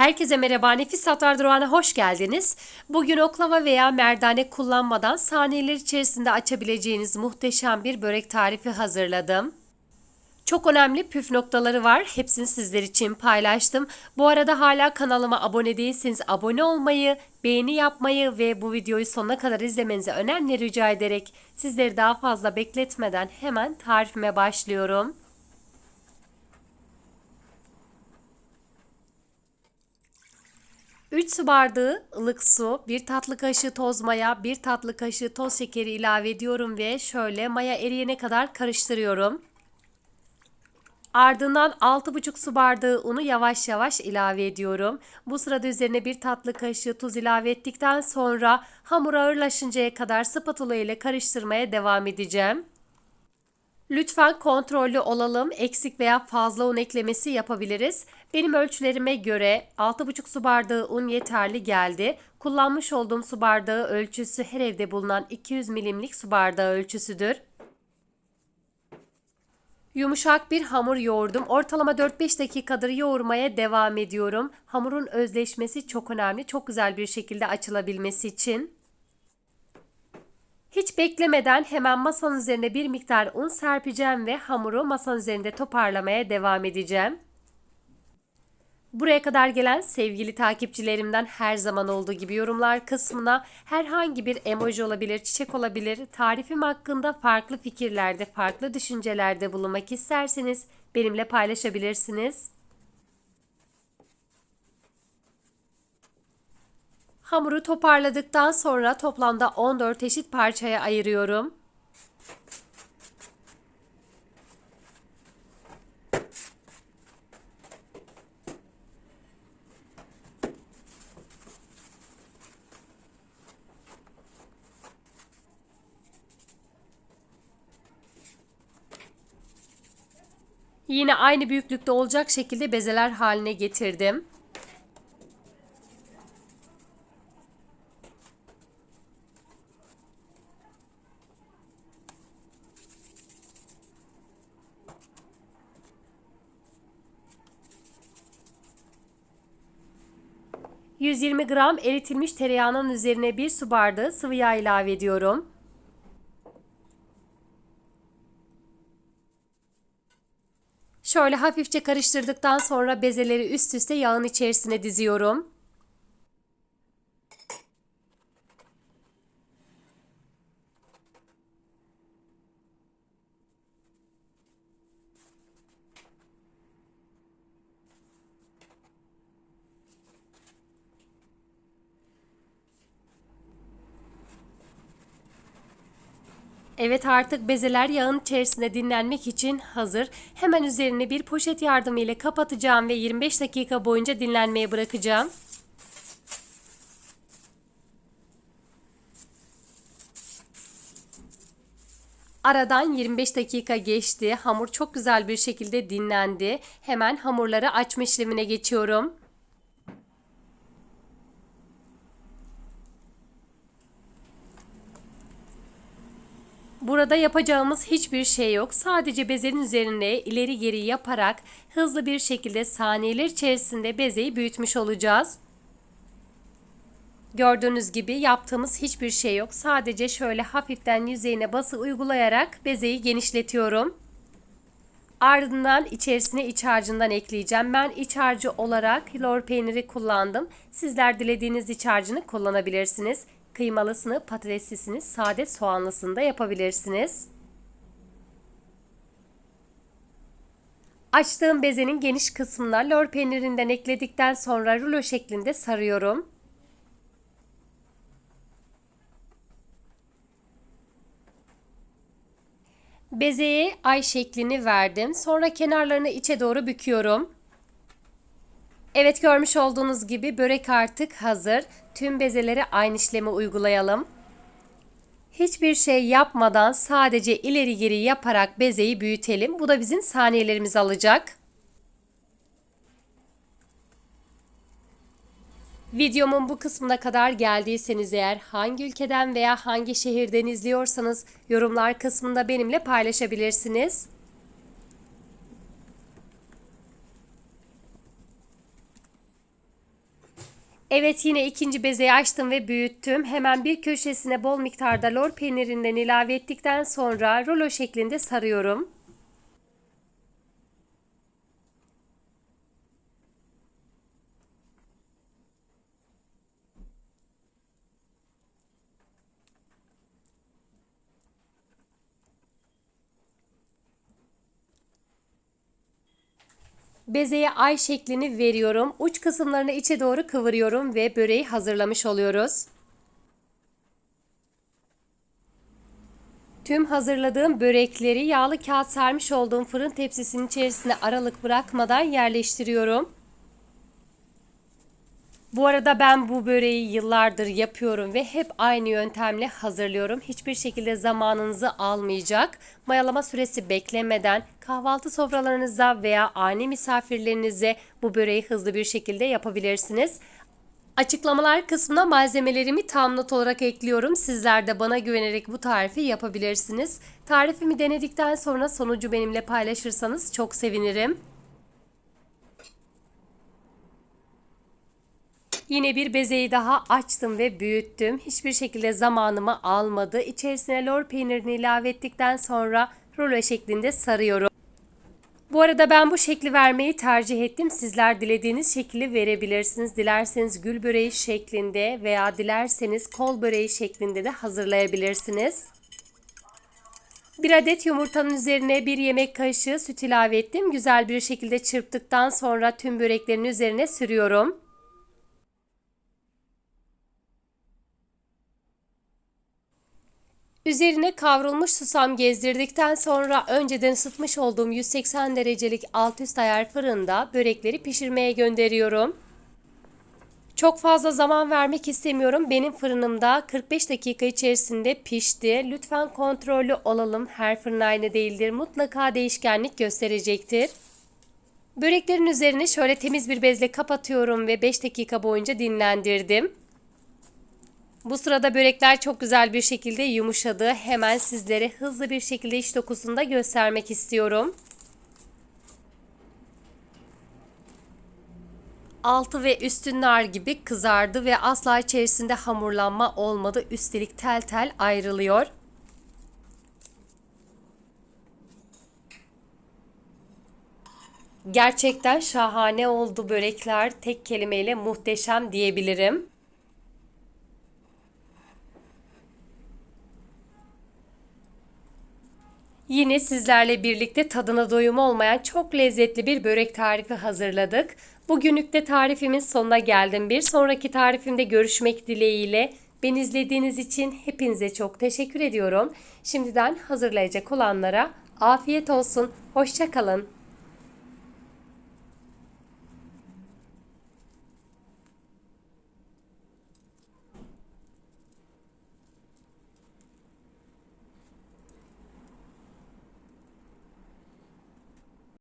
Herkese merhaba, Nefis Hatlar Durağı'na hoş geldiniz. Bugün oklava veya merdane kullanmadan saniyeler içerisinde açabileceğiniz muhteşem bir börek tarifi hazırladım. Çok önemli püf noktaları var. Hepsini sizler için paylaştım. Bu arada hala kanalıma abone değilseniz abone olmayı, beğeni yapmayı ve bu videoyu sonuna kadar izlemenizi önemli rica ederek sizleri daha fazla bekletmeden hemen tarifime başlıyorum. 3 su bardağı ılık su, 1 tatlı kaşığı toz maya, 1 tatlı kaşığı toz şekeri ilave ediyorum ve şöyle maya eriyene kadar karıştırıyorum. Ardından 6,5 su bardağı unu yavaş yavaş ilave ediyorum. Bu sırada üzerine 1 tatlı kaşığı tuz ilave ettikten sonra hamur ağırlaşıncaya kadar spatula ile karıştırmaya devam edeceğim. Lütfen kontrollü olalım. Eksik veya fazla un eklemesi yapabiliriz. Benim ölçülerime göre 6,5 su bardağı un yeterli geldi. Kullanmış olduğum su bardağı ölçüsü her evde bulunan 200 milimlik su bardağı ölçüsüdür. Yumuşak bir hamur yoğurdum. Ortalama 4-5 dakikadır yoğurmaya devam ediyorum. Hamurun özleşmesi çok önemli. Çok güzel bir şekilde açılabilmesi için. Hiç beklemeden hemen masanın üzerine bir miktar un serpeceğim ve hamuru masanın üzerinde toparlamaya devam edeceğim. Buraya kadar gelen sevgili takipçilerimden her zaman olduğu gibi yorumlar kısmına herhangi bir emoji olabilir, çiçek olabilir, tarifim hakkında farklı fikirlerde, farklı düşüncelerde bulunmak isterseniz benimle paylaşabilirsiniz. Hamuru toparladıktan sonra toplamda 14 eşit parçaya ayırıyorum. Yine aynı büyüklükte olacak şekilde bezeler haline getirdim. 120 gram eritilmiş tereyağının üzerine bir su bardağı sıvı yağ ilave ediyorum. Şöyle hafifçe karıştırdıktan sonra bezeleri üst üste yağın içerisine diziyorum. Evet artık bezeler yağın içerisinde dinlenmek için hazır. Hemen üzerine bir poşet yardımıyla kapatacağım ve 25 dakika boyunca dinlenmeye bırakacağım. Aradan 25 dakika geçti. Hamur çok güzel bir şekilde dinlendi. Hemen hamurları açma işlemine geçiyorum. Burada yapacağımız hiçbir şey yok. Sadece bezenin üzerine ileri geri yaparak hızlı bir şekilde saniyeler içerisinde bezeyi büyütmüş olacağız. Gördüğünüz gibi yaptığımız hiçbir şey yok. Sadece şöyle hafiften yüzeyine bası uygulayarak bezeyi genişletiyorum. Ardından içerisine iç harcından ekleyeceğim. Ben iç harcı olarak lor peyniri kullandım. Sizler dilediğiniz iç harcını kullanabilirsiniz. Kıymalısını, patateslisini, sade soğanlısını da yapabilirsiniz. Açtığım bezenin geniş kısmına lor peynirinden ekledikten sonra rulo şeklinde sarıyorum. Bezeye ay şeklini verdim. Sonra kenarlarını içe doğru büküyorum. Evet görmüş olduğunuz gibi börek artık hazır. Tüm bezelere aynı işlemi uygulayalım. Hiçbir şey yapmadan sadece ileri geri yaparak bezeyi büyütelim. Bu da bizim saniyelerimizi alacak. Videomun bu kısmına kadar geldiyseniz eğer hangi ülkeden veya hangi şehirden izliyorsanız yorumlar kısmında benimle paylaşabilirsiniz. Evet yine ikinci bezeyi açtım ve büyüttüm. Hemen bir köşesine bol miktarda lor peynirinden ilave ettikten sonra rulo şeklinde sarıyorum. Bezeye ay şeklini veriyorum. Uç kısımlarını içe doğru kıvırıyorum ve böreği hazırlamış oluyoruz. Tüm hazırladığım börekleri yağlı kağıt sermiş olduğum fırın tepsisinin içerisine aralık bırakmadan yerleştiriyorum. Bu arada ben bu böreği yıllardır yapıyorum ve hep aynı yöntemle hazırlıyorum. Hiçbir şekilde zamanınızı almayacak. Mayalama süresi beklemeden kahvaltı sofralarınızda veya ani misafirlerinize bu böreği hızlı bir şekilde yapabilirsiniz. Açıklamalar kısmına malzemelerimi tam not olarak ekliyorum. Sizler de bana güvenerek bu tarifi yapabilirsiniz. Tarifimi denedikten sonra sonucu benimle paylaşırsanız çok sevinirim. Yine bir bezeyi daha açtım ve büyüttüm. Hiçbir şekilde zamanımı almadı. İçerisine lor peynirini ilave ettikten sonra rulo şeklinde sarıyorum. Bu arada ben bu şekli vermeyi tercih ettim. Sizler dilediğiniz şekli verebilirsiniz. Dilerseniz gül böreği şeklinde veya dilerseniz kol böreği şeklinde de hazırlayabilirsiniz. Bir adet yumurtanın üzerine bir yemek kaşığı süt ilave ettim. Güzel bir şekilde çırptıktan sonra tüm böreklerin üzerine sürüyorum. Üzerine kavrulmuş susam gezdirdikten sonra önceden ısıtmış olduğum 180 derecelik alt üst ayar fırında börekleri pişirmeye gönderiyorum. Çok fazla zaman vermek istemiyorum. Benim fırınımda 45 dakika içerisinde pişti. Lütfen kontrollü olalım. Her fırın aynı değildir. Mutlaka değişkenlik gösterecektir. Böreklerin üzerine şöyle temiz bir bezle kapatıyorum ve 5 dakika boyunca dinlendirdim. Bu sırada börekler çok güzel bir şekilde yumuşadı. Hemen sizlere hızlı bir şekilde iç dokusunu da göstermek istiyorum. Altı ve üstü nar gibi kızardı ve asla içerisinde hamurlanma olmadı. Üstelik tel tel ayrılıyor. Gerçekten şahane oldu börekler. Tek kelimeyle muhteşem diyebilirim. Yine sizlerle birlikte tadına doyum olmayan çok lezzetli bir börek tarifi hazırladık. Bugünlük de tarifimin sonuna geldim. Bir sonraki tarifimde görüşmek dileğiyle. Beni izlediğiniz için hepinize çok teşekkür ediyorum. Şimdiden hazırlayacak olanlara afiyet olsun. Hoşçakalın.